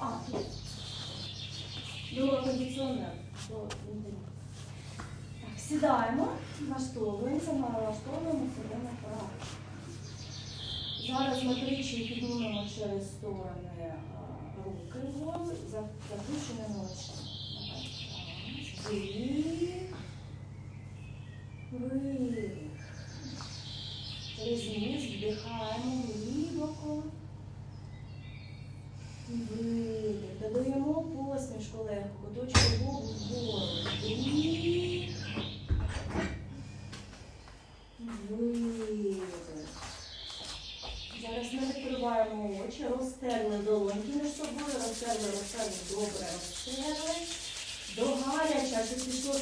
А, тут. Було кондиціонер. Так, сідаємо, налаштовуємося, налаштовуємо себе на прав. Зараз ми тричі піднімемо через сторони руки вгору, закручуємо очі. Вдих. Через ніс вдихаємо глибоко. Вдих до чого бороть. Зараз ми відкриваємо очі, розтерли долоньки між собою, розтерли, розтерли, добре розтерли. До гаряча, що пішло